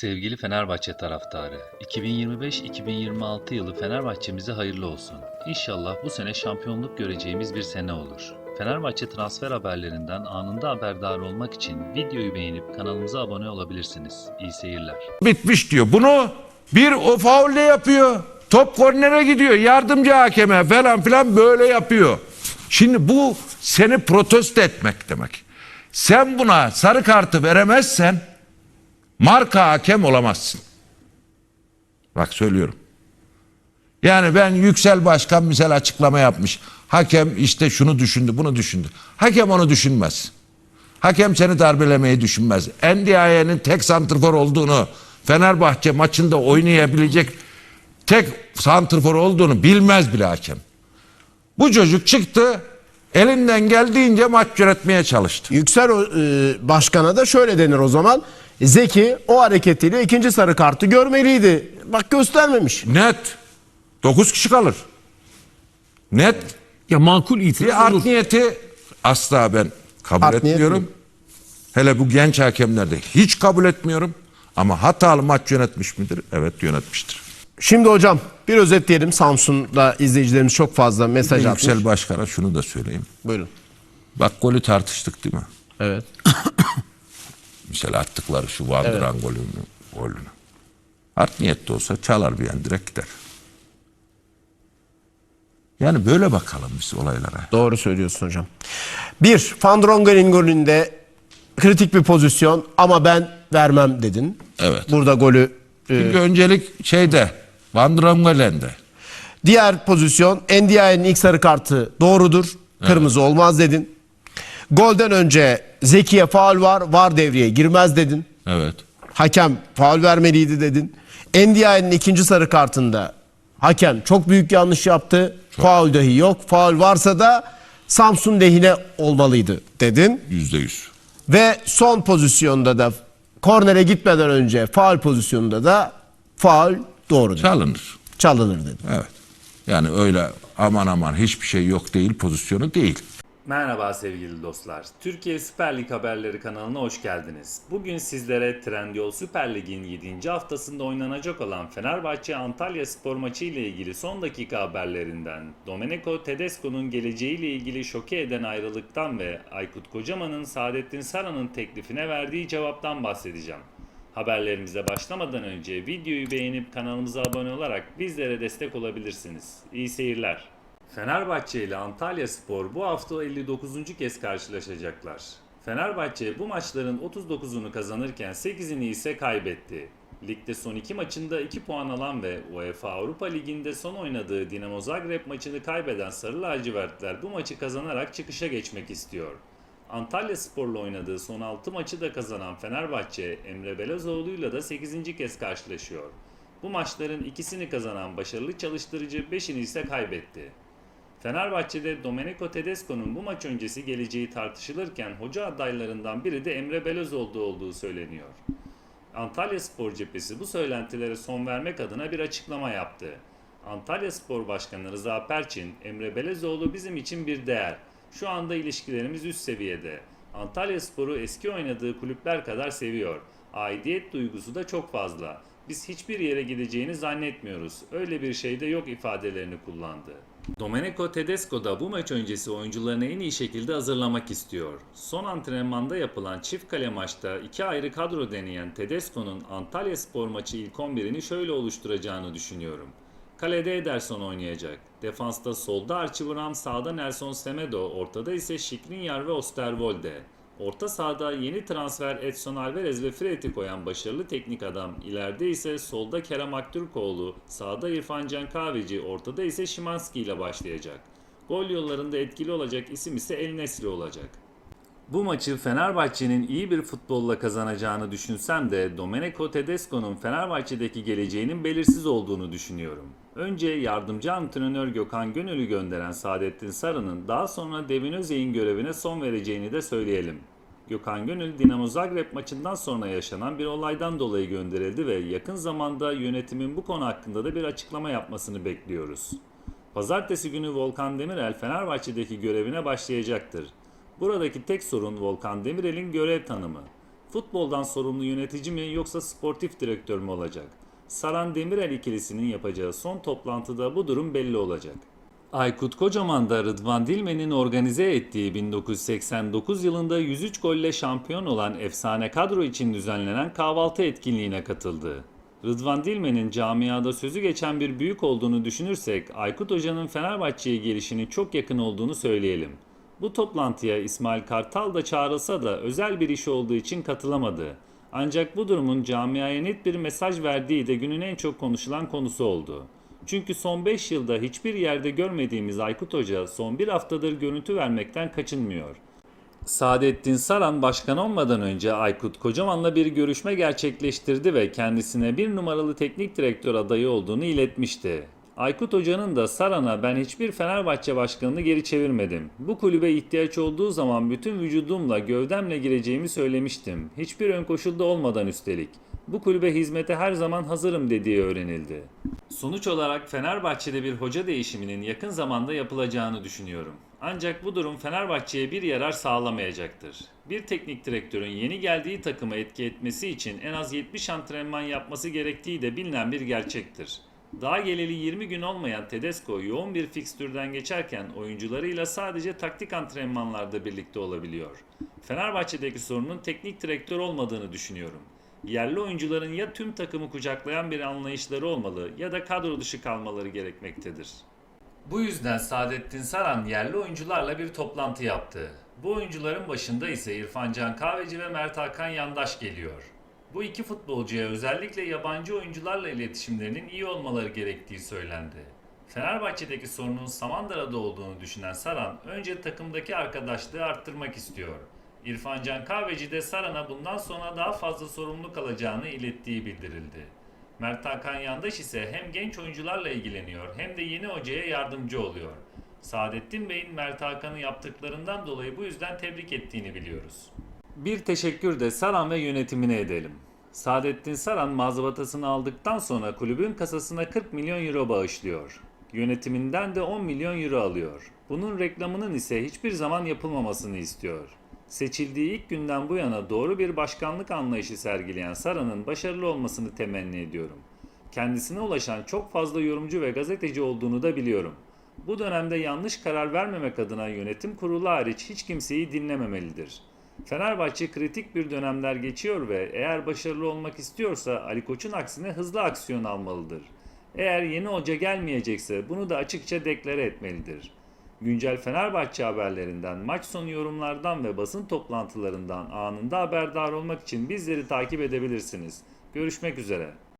Sevgili Fenerbahçe taraftarı, 2025-2026 yılı Fenerbahçemize hayırlı olsun. İnşallah bu sene şampiyonluk göreceğimiz bir sene olur. Fenerbahçe transfer haberlerinden anında haberdar olmak için videoyu beğenip kanalımıza abone olabilirsiniz. İyi seyirler. bitmiş diyor. Bunu bir o faulle yapıyor. Top kornere gidiyor. Yardımcı hakeme falan filan böyle yapıyor. Şimdi bu seni protesto etmek demek. Sen buna sarı kartı veremezsen marka hakem olamazsın. Bak söylüyorum. Yani ben Yüksel Başkan misal açıklama yapmış. Hakem işte şunu düşündü, bunu düşündü. Hakem onu düşünmez. Hakem seni darbelemeyi düşünmez. Endiaye'nin tek santrfor olduğunu, Fenerbahçe maçında oynayabilecek tek santrfor olduğunu bilmez bile hakem. Bu çocuk çıktı, elinden geldiğince maç yönetmeye çalıştı. Yüksel e, Başkan'a da şöyle denir o zaman. Zeki o hareketiyle ikinci sarı kartı görmeliydi. Bak göstermemiş. Net. 9 kişi kalır. Net. Ya makul itiraz Bir art olur. niyeti asla ben kabul Art niyet etmiyorum. mi? Hele bu genç hakemlerde hiç kabul etmiyorum. Ama hatalı maç yönetmiş midir? Evet yönetmiştir. Şimdi hocam bir özetleyelim. Samsun'da izleyicilerimiz çok fazla mesaj atmış. Yüksel Başkan'a şunu da söyleyeyim. Buyurun. Bak golü tartıştık değil mi? Evet. Mesela attıkları şu Vandıran golünü, golünü. Art niyetli olsa çalar bir yan direkt gider. Yani böyle bakalım biz olaylara. Doğru söylüyorsun hocam. Bir, Van Drongen'in golünde kritik bir pozisyon ama ben vermem dedin. Evet. Burada golü e, Çünkü öncelik şeyde Vandıran golünde. Diğer pozisyon Ndiaye'nin ilk sarı kartı doğrudur. Kırmızı olmaz dedin. Golden önce Zeki'ye faul var. Var devreye girmez dedin. Evet. Hakem faul vermeliydi dedin. Ndiaye'nin ikinci sarı kartında hakem çok büyük yanlış yaptı. Faul dahi yok. Faul varsa da Samsun lehine olmalıydı dedin. Yüzde yüz. Ve son pozisyonda da kornere gitmeden önce faul pozisyonunda da faul doğru dedin. Çalınır. Çalınır dedin. Evet. Yani öyle aman aman hiçbir şey yok değil pozisyonu değil. Merhaba sevgili dostlar. Türkiye Süper Lig haberleri kanalına hoş geldiniz. Bugün sizlere Trendyol Süper Lig'in 7. haftasında oynanacak olan Fenerbahçe Antalya Spor maçı ile ilgili son dakika haberlerinden, Domenico Tedesco'nun geleceğiyle ilgili şoke eden ayrılıktan ve Aykut Kocaman'ın Saadettin Saran'ın teklifine verdiği cevaptan bahsedeceğim. Haberlerimize başlamadan önce videoyu beğenip kanalımıza abone olarak bizlere destek olabilirsiniz. İyi seyirler. Fenerbahçe ile Antalya Spor bu hafta 59. kez karşılaşacaklar. Fenerbahçe bu maçların 39'unu kazanırken 8'ini ise kaybetti. Ligde son iki maçında 2 puan alan ve UEFA Avrupa Ligi'nde son oynadığı Dinamo Zagreb maçını kaybeden Sarı Lacivertler bu maçı kazanarak çıkışa geçmek istiyor. Antalya Spor'la oynadığı son 6 maçı da kazanan Fenerbahçe, Emre Belezoğlu'yla da 8. kez karşılaşıyor. Bu maçların ikisini kazanan başarılı çalıştırıcı 5'ini ise kaybetti. Fenerbahçe'de Domenico Tedesco'nun bu maç öncesi geleceği tartışılırken hoca adaylarından biri de Emre Belözoğlu olduğu söyleniyor. Antalya Spor cephesi bu söylentilere son vermek adına bir açıklama yaptı. Antalya Spor Başkanı Rıza Perçin, Emre Belezoğlu bizim için bir değer. Şu anda ilişkilerimiz üst seviyede. Antalya Spor'u eski oynadığı kulüpler kadar seviyor. Aidiyet duygusu da çok fazla. Biz hiçbir yere gideceğini zannetmiyoruz. Öyle bir şey de yok ifadelerini kullandı. Domenico Tedesco da bu maç öncesi oyuncularını en iyi şekilde hazırlamak istiyor. Son antrenmanda yapılan çift kale maçta iki ayrı kadro deneyen Tedesco'nun Antalya Spor maçı ilk 11'ini şöyle oluşturacağını düşünüyorum. Kalede Ederson oynayacak. Defansta solda Archie sağda Nelson Semedo, ortada ise Skriniar ve Osterwolde. Orta sahada yeni transfer Edson Alvarez ve Fred'i koyan başarılı teknik adam. İleride ise solda Kerem Aktürkoğlu, sağda İrfan Can Kahveci, ortada ise Şimanski ile başlayacak. Gol yollarında etkili olacak isim ise El Nesri olacak. Bu maçı Fenerbahçe'nin iyi bir futbolla kazanacağını düşünsem de Domenico Tedesco'nun Fenerbahçe'deki geleceğinin belirsiz olduğunu düşünüyorum. Önce yardımcı antrenör Gökhan Gönül'ü gönderen Saadettin Sarı'nın daha sonra Devin Özey'in görevine son vereceğini de söyleyelim. Gökhan Gönül Dinamo Zagreb maçından sonra yaşanan bir olaydan dolayı gönderildi ve yakın zamanda yönetimin bu konu hakkında da bir açıklama yapmasını bekliyoruz. Pazartesi günü Volkan Demirel Fenerbahçe'deki görevine başlayacaktır. Buradaki tek sorun Volkan Demirel'in görev tanımı. Futboldan sorumlu yönetici mi yoksa sportif direktör mü olacak? Saran Demirel ikilisinin yapacağı son toplantıda bu durum belli olacak. Aykut Kocaman da Rıdvan Dilmen'in organize ettiği 1989 yılında 103 golle şampiyon olan efsane kadro için düzenlenen kahvaltı etkinliğine katıldı. Rıdvan Dilmen'in camiada sözü geçen bir büyük olduğunu düşünürsek Aykut Hoca'nın Fenerbahçe'ye gelişinin çok yakın olduğunu söyleyelim. Bu toplantıya İsmail Kartal da çağrılsa da özel bir iş olduğu için katılamadı. Ancak bu durumun camiaya net bir mesaj verdiği de günün en çok konuşulan konusu oldu. Çünkü son 5 yılda hiçbir yerde görmediğimiz Aykut Hoca son bir haftadır görüntü vermekten kaçınmıyor. Saadettin Saran başkan olmadan önce Aykut Kocaman'la bir görüşme gerçekleştirdi ve kendisine bir numaralı teknik direktör adayı olduğunu iletmişti. Aykut Hoca'nın da Saran'a ben hiçbir Fenerbahçe başkanını geri çevirmedim. Bu kulübe ihtiyaç olduğu zaman bütün vücudumla, gövdemle gireceğimi söylemiştim. Hiçbir ön koşulda olmadan üstelik. Bu kulübe hizmete her zaman hazırım dediği öğrenildi. Sonuç olarak Fenerbahçe'de bir hoca değişiminin yakın zamanda yapılacağını düşünüyorum. Ancak bu durum Fenerbahçe'ye bir yarar sağlamayacaktır. Bir teknik direktörün yeni geldiği takıma etki etmesi için en az 70 antrenman yapması gerektiği de bilinen bir gerçektir. Daha geleli 20 gün olmayan Tedesco yoğun bir fikstürden geçerken oyuncularıyla sadece taktik antrenmanlarda birlikte olabiliyor. Fenerbahçe'deki sorunun teknik direktör olmadığını düşünüyorum. Yerli oyuncuların ya tüm takımı kucaklayan bir anlayışları olmalı ya da kadro dışı kalmaları gerekmektedir. Bu yüzden Saadettin Saran yerli oyuncularla bir toplantı yaptı. Bu oyuncuların başında ise İrfan Can Kahveci ve Mert Hakan Yandaş geliyor. Bu iki futbolcuya özellikle yabancı oyuncularla iletişimlerinin iyi olmaları gerektiği söylendi. Fenerbahçe'deki sorunun Samandıra'da olduğunu düşünen Saran önce takımdaki arkadaşlığı arttırmak istiyor. İrfan Can Kahveci de Saran'a bundan sonra daha fazla sorumluluk alacağını ilettiği bildirildi. Mert Hakan Yandaş ise hem genç oyuncularla ilgileniyor hem de yeni hocaya yardımcı oluyor. Saadettin Bey'in Mert Hakan'ı yaptıklarından dolayı bu yüzden tebrik ettiğini biliyoruz. Bir teşekkür de Saran ve yönetimine edelim. Saadettin Saran mazbatasını aldıktan sonra kulübün kasasına 40 milyon euro bağışlıyor. Yönetiminden de 10 milyon euro alıyor. Bunun reklamının ise hiçbir zaman yapılmamasını istiyor. Seçildiği ilk günden bu yana doğru bir başkanlık anlayışı sergileyen Saran'ın başarılı olmasını temenni ediyorum. Kendisine ulaşan çok fazla yorumcu ve gazeteci olduğunu da biliyorum. Bu dönemde yanlış karar vermemek adına yönetim kurulu hariç hiç kimseyi dinlememelidir. Fenerbahçe kritik bir dönemler geçiyor ve eğer başarılı olmak istiyorsa Ali Koç'un aksine hızlı aksiyon almalıdır. Eğer yeni hoca gelmeyecekse bunu da açıkça deklare etmelidir. Güncel Fenerbahçe haberlerinden, maç sonu yorumlardan ve basın toplantılarından anında haberdar olmak için bizleri takip edebilirsiniz. Görüşmek üzere.